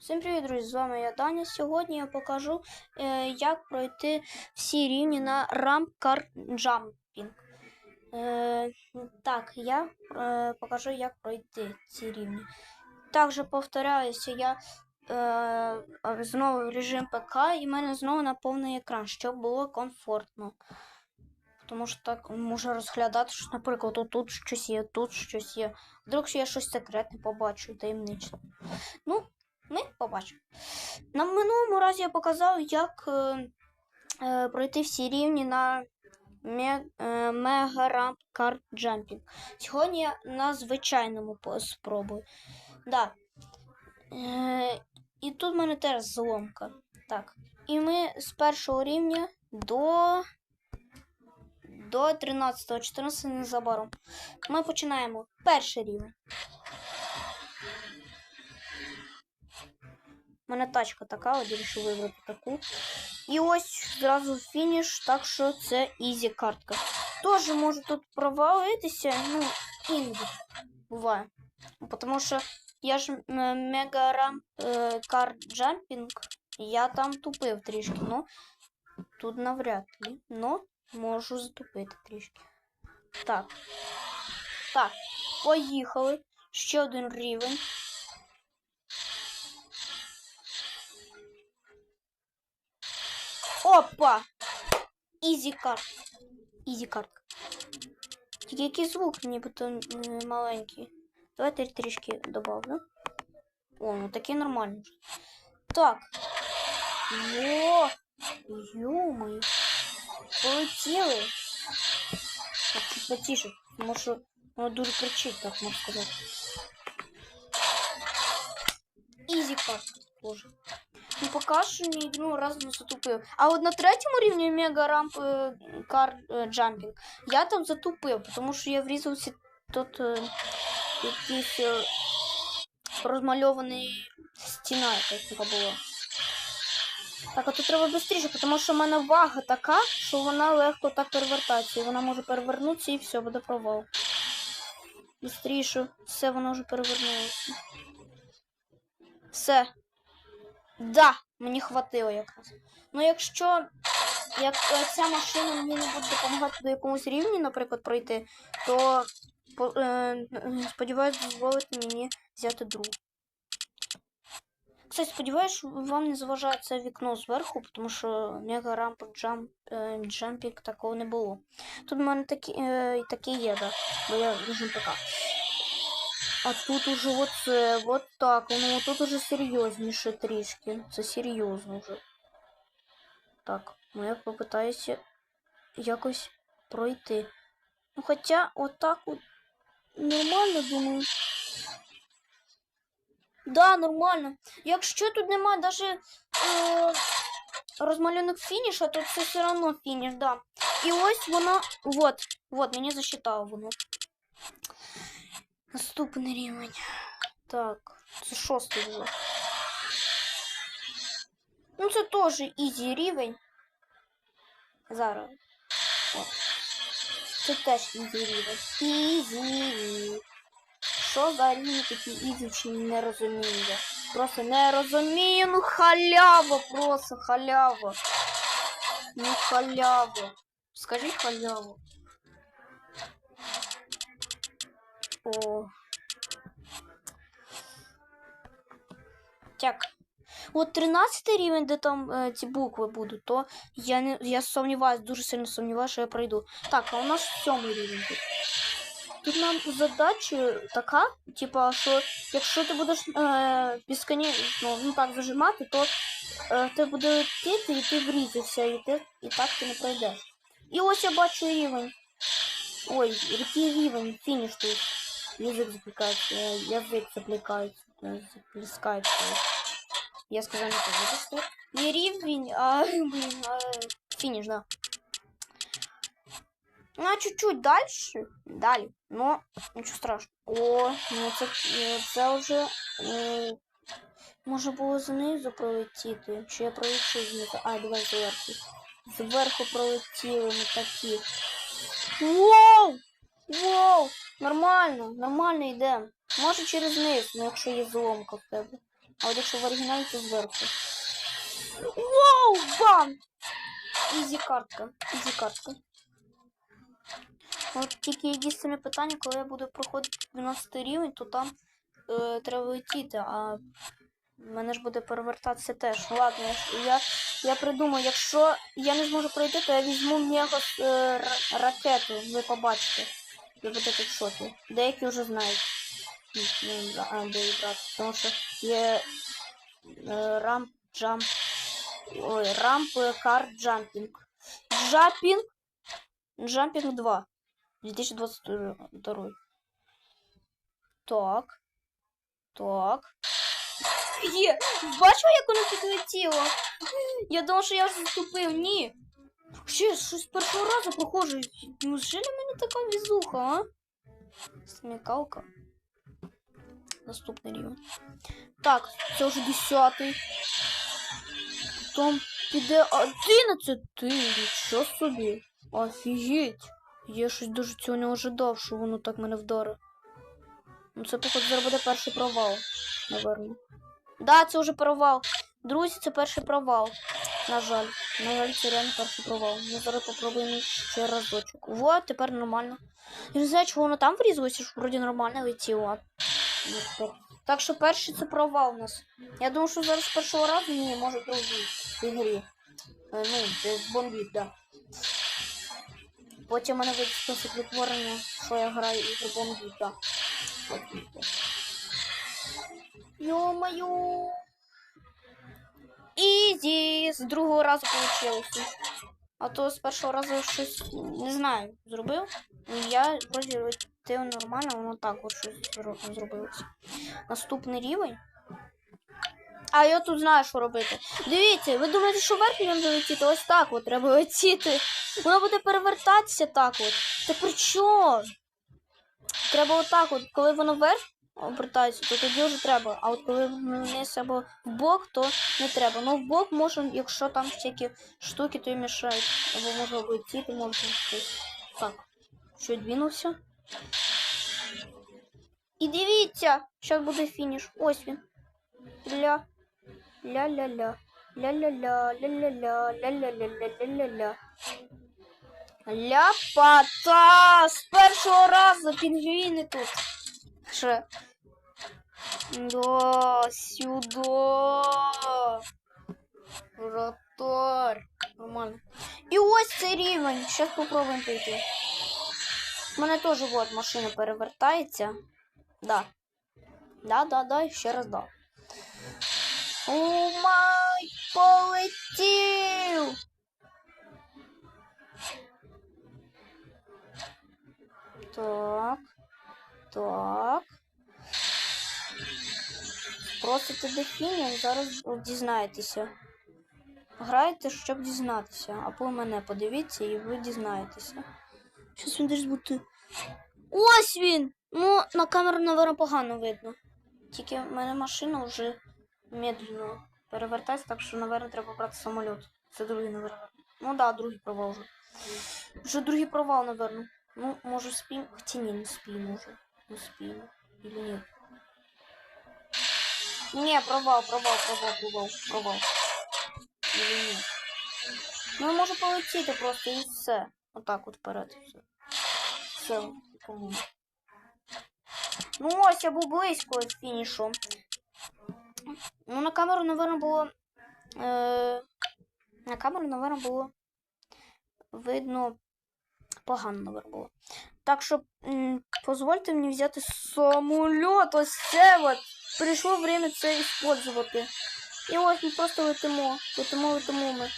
Всім привіт, друзі! З вами я Даня. Сьогодні я покажу, е, як пройти всі рівні на Ramp Car Jumping. Е, так, я е, покажу, як пройти ці рівні. Також повторяюся, я е, знову в режим ПК і в мене знову на повний екран, щоб було комфортно. Тому що так можу розглядати, що, наприклад, тут щось є, тут щось є. Вдруг я щось секретне побачу, таємниче. Ну, ми побачимо. На минулому разі я показав, як е, е, пройти всі рівні на ме, е, Mega Ramp Car Jumping. Сьогодні я на звичайному спробую. Да. Е, і тут в мене теж зломка. Так. І ми з першого рівня до. До 13-14 незабаром. Ми починаємо перший рівень. У мене тачка така, от вирішив вибрати таку. І ось зразу фініш, так що це ізі картка. Теж можу тут провалитися, ну, іноді буває. Тому що я ж мега рамп кар джампінг, я там тупив трішки, ну тут навряд ли. Ну, можу затупити трішки. Так. Так, поїхали. Ще один рівень. Опа! Ізі карт. Ізі картка. Тільки який звук нібито м, маленький. Давайте трішки добавлю. О, ну такий нормальний. вже. Так. Во! Ё-моё. Полетіли. Так, чуть потише, тому що воно дуже кричить, так можна сказати. Ізі картка, боже. Ну, поки що ні одну раз не затупив. А от на третьому рівні мега рамп е, кар е, джампінг я там затупив, тому що я врізався тут якийсь е, розмальований стіна якась така була. Так, а тут треба швидше, тому що в мене вага така, що вона легко так перевертається. І вона може перевернутися і все, буде провал. Бистріше, все, воно вже перевернулося. Все. Да, мені хватило якраз. Ну, якщо як е, ця машина мені не буде допомагати до якомусь рівні, наприклад, пройти, то е, сподіваюсь, дозволить мені взяти другу. Кстати, сподіваюсь, вам не заважає це вікно зверху, тому що мега рамп джамп, е, джампінг такого не було. Тут в мене такі, е, такі є, да, бо я дуже така. А тут уже вот це, вот так. Ну тут уже серйозніше трішки. Це серйозно вже. Так, ну я попитаюся якось пройти. Ну хоча отак от нормально думаю. Да, нормально. Якщо тут немає даже е, розмальованих фініша, то це все одно фініш, да. І ось воно. Вот, вот, мені засчитало воно. Наступний рівень. Так, це шостий було. Ну, це теж ізі рівень. Зараз. О. Це теж ізі рівень. Ізі. Що за рівень такі ізі, чи не розумію я. Просто не розумію, ну халява, просто халява. Ну халява. Скажи халяву. Так. От 13 рівень, де там е, ці букви будуть, то я не я сумніваюсь, дуже сильно сумніваюся, що я пройду. Так, а у нас сьомий рівень тут. Тут нам задача така, типа, що якщо ти будеш е, безконечно, ну так зажимати, то е, ти буде летіти і ти врізався, і, ти, і так ти не пройдеш. І ось я бачу рівень. Ой, який рівень, фініш тут. Язык заплікається, е, язик заплікається, е, заплескається. Я сказав не то, вибачте. Не рівень, а, блін, а фініш, да. Ну, а чуть-чуть дальше, далі, но нічого страшного. О, ну це, е, це вже, е, може було знизу пролетіти, чи я пролетів знизу, а, давай зверху. Зверху пролетіли ми такі. Воу! Воу! Нормально, нормально йдемо. Може через низ, ну якщо є зломка в тебе. А от якщо в оригіналі, то зверху. Воу! Бам! Ізі картка. Ізі картка. От тільки єдине питання, коли я буду проходити 12 рівень, то там е, треба летіти, а мене ж буде перевертатися теж. Ладно, я, я придумаю, якщо я не зможу пройти, то я візьму мега е, ракету, ви побачите. Ви будете в шокі. Деякі вже знають. Де її. Тому що є е, рамп, джамп. Ой, рамп, е, кар, джампінг. Джампінг. Джампінг 2. 2022. Так. Так. Є! Бачив, як воно підлетіло? Я думав, що я вже заступив. Ні. Ще щось першого разу проходжу. Неужели в мене така візуха, а? Смікалка. Наступний рівень. Так, це вже десятий. Потім піде одинадцятий. Нічого собі. Офігеть. Я щось дуже цього не ожидав, що воно так мене вдарить. Ну це, походу, зараз буде перший провал, наверно. Да, це вже провал. Друзі, це перший провал. На жаль. На жаль, це реально перший провал. Ми зараз попробуємо ще разочок. Вот, тепер нормально. Я не знаю, чого воно там врізалося, що вроді нормально летіло. ну. Так що перший це провал у нас. Я думаю, що зараз першого разу ні, може другий ігрі. Е, Ну, це бомбіт, да. Потім в мене вийде список відтворення, що я граю ігри бомбіта. Йо-моє. Ізі! З другого разу вийшло. А то з першого разу щось не знаю, зробив. Я вроді летів нормально, воно так от щось зробилося. Наступний рівень. А я тут знаю, що робити. Дивіться, ви думаєте, що вверх він залетіти? Ось так от треба летіти. Воно буде перевертатися так от. Та при чому? Треба отак от, коли воно вверх обертається, то тоді вже треба. А от коли вниз або в бок, то не треба. Ну в бок може, якщо там всякі штуки, то і мішають. Або може облетіти, можна щось. Так. Що двинувся. І дивіться, зараз буде фініш. Ось він. Ля. Ля-ля-ля. Ля-ля-ля, ля-ля-ля, ля-ля-ля-ля-ля-ля. Ляпата! З першого разу пінгвіни тут. Ще. Да, сюда. Вратарь. Нормально. І ось цей рівень. Зараз попробуємо пройти. У мене теж вот машина перевертається. Да. Да, да, да, ще раз да. О май, полетів! Так. Так. Просите дефіні, зараз дізнаєтеся. Граєте, щоб дізнатися. Або мене подивіться і ви дізнаєтеся. Щось він десь бути. Ось він! Ну, на камеру, напевно, погано видно. Тільки в мене машина вже медленно перевертається, так що, напевно, треба брати самоліт. Це другий, напевно. Ну да, другий провал вже. Вже другий провал, напевно. Ну, може спим. Хотя не, не спим уже. Не спим. Или нет? Не, провал, провал, провал, провал, провал. Или нет? Ну, може полетіти просто і все. Отак от вперед. і Все. Все, по-моєму. Ну, ось я був близько фінішу. Ну, на камеру, напевно, було. Е... На камеру, напевно, було видно погано, напевно, було. Так що, м, дозвольте мені взяти самоліт. Ось це от. Прийшло время це использувати. І ось ми просто летимо. Летимо, летимо ми.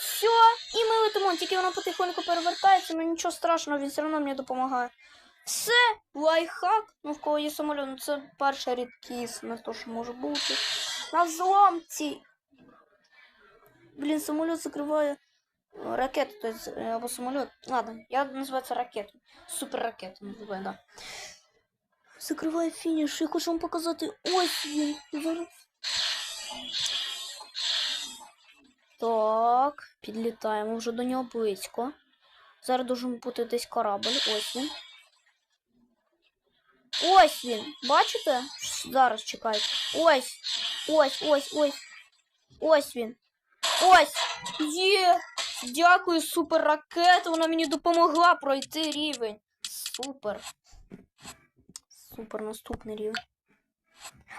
Все, і ми летимо. Тільки воно потихоньку перевертається, ну нічого страшного, він все одно мені допомагає. Все, лайфхак. Ну, в кого є самоліт, ну це перша рідкість на те, що може бути. На зламці. Блін, самоліт закриває е, ракету, то есть, е, або самоліт. Ладно, я називаю це ракету. Суперракету називаю, да. Закриває фініш. Я хочу вам показати. Ось він. Зараз. Так, підлітаємо вже до нього близько. Зараз должен бути десь корабль. Ось він. Ось він. Бачите? Зараз чекайте. Ось. Ось, ось, ось. Ось він. Ось. Є. Дякую, супер ракета. Вона мені допомогла пройти рівень. Супер. Супер, наступний рівень.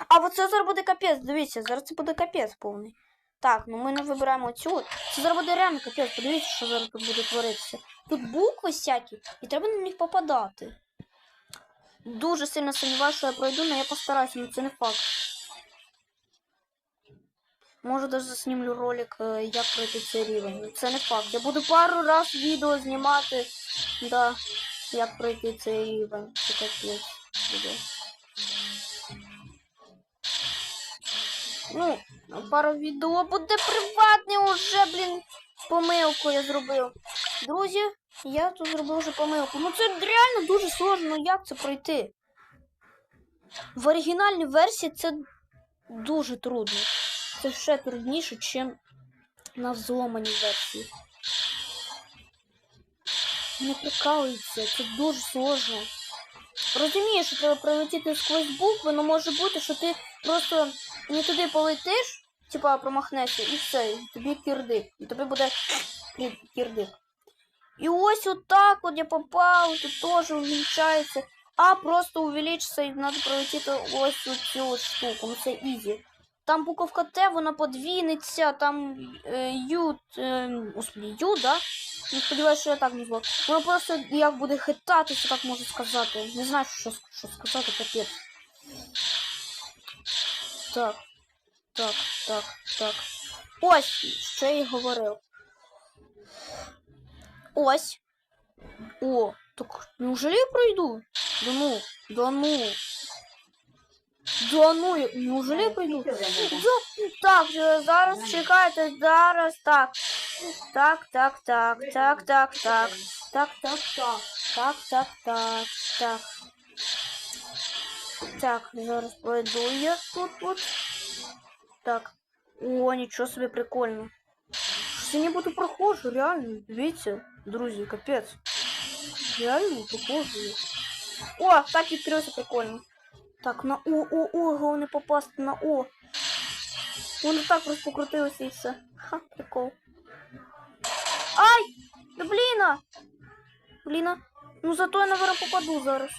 А от це зараз буде капець. Дивіться, зараз це буде капець повний. Так, ну ми не вибираємо цю. Це зараз буде реально капець. Подивіться, що зараз тут буде творитися. Тут букви всякі, і треба на них попадати. Дуже сильно сумніваюся, що я пройду, але я постараюся, але це не факт. Може даже заснімлю ролик, е, як пройти цей рівень. Це не факт. Я буду пару раз відео знімати, да, як пройти цей рівень. Це капець буде. Ну, пару відео буде приватне уже, блін. Помилку я зробив. Друзі, я тут зробив вже помилку. Ну це реально дуже сложно. Ну як це пройти? В оригінальній версії це дуже трудно. Це ще трудніше, ніж на взломаній версії. Не прикалується, це дуже сложно. Розумію, що треба пролетіти сквозь букви, але може бути, що ти просто не туди полетиш, типа промахнешся, і все, і тобі кірдик. І тобі буде кір- кірдик. І ось отак от я попав, тут теж увеличається. А просто увеличиться і треба пролетіти ось цю штуку. Ну це ізі. Там буковка Т, вона подвінеться, там е, Ю, е, господи, Ю, да? Не сподіваюся, що я так назвав. Воно просто як буде хитатися, так можу сказати. Не знаю, що, що сказати, капець. Так, так, так, так. Ось, що я й говорив. Ось. О, так неужели я пройду? Да ну, да ну. Да ну, я- неужели я пройду? Да, так, е, зараз чекайте, зараз так. Так, так, так, так, так, так, так, так, так, так, так, так, так. Так, зараз пройду я тут от. Так. О, нічого собі прикольно. Щось я не буду прохожу, реально. Дивіться, друзі, капець. Реально прохожу. я. О, так відкрився прикольно. Так, на О, О, О, головне попасти на О. Воно так просто покрутилося і все. Ха, прикол. Ай! Да бліна! Бліна. Ну зато я, наверное, попаду зараз.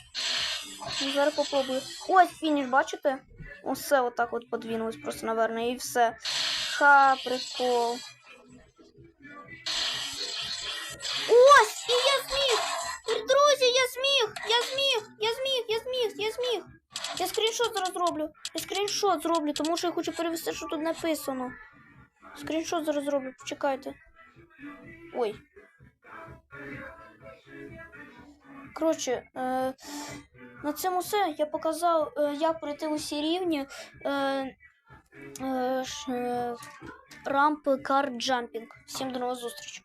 Ну, зараз попробую. Ось фініш, бачите? Усе отак от подвинулось просто, наверное, і все. Ха, прикол. Ось! І я зміг! Друзі, я зміг! Я зміг! Я зміг! Я зміг! Я зміг! Я скріншот зараз зроблю. Я скріншот зроблю, тому що я хочу перевести, що тут написано. Скріншот зараз зроблю, почекайте. Ой. Коротше, е, на цьому все. Я показав, е, як пройти усі рівні. Е, е, ш- е, рампи кар джампінг. Всім до нових зустрічей.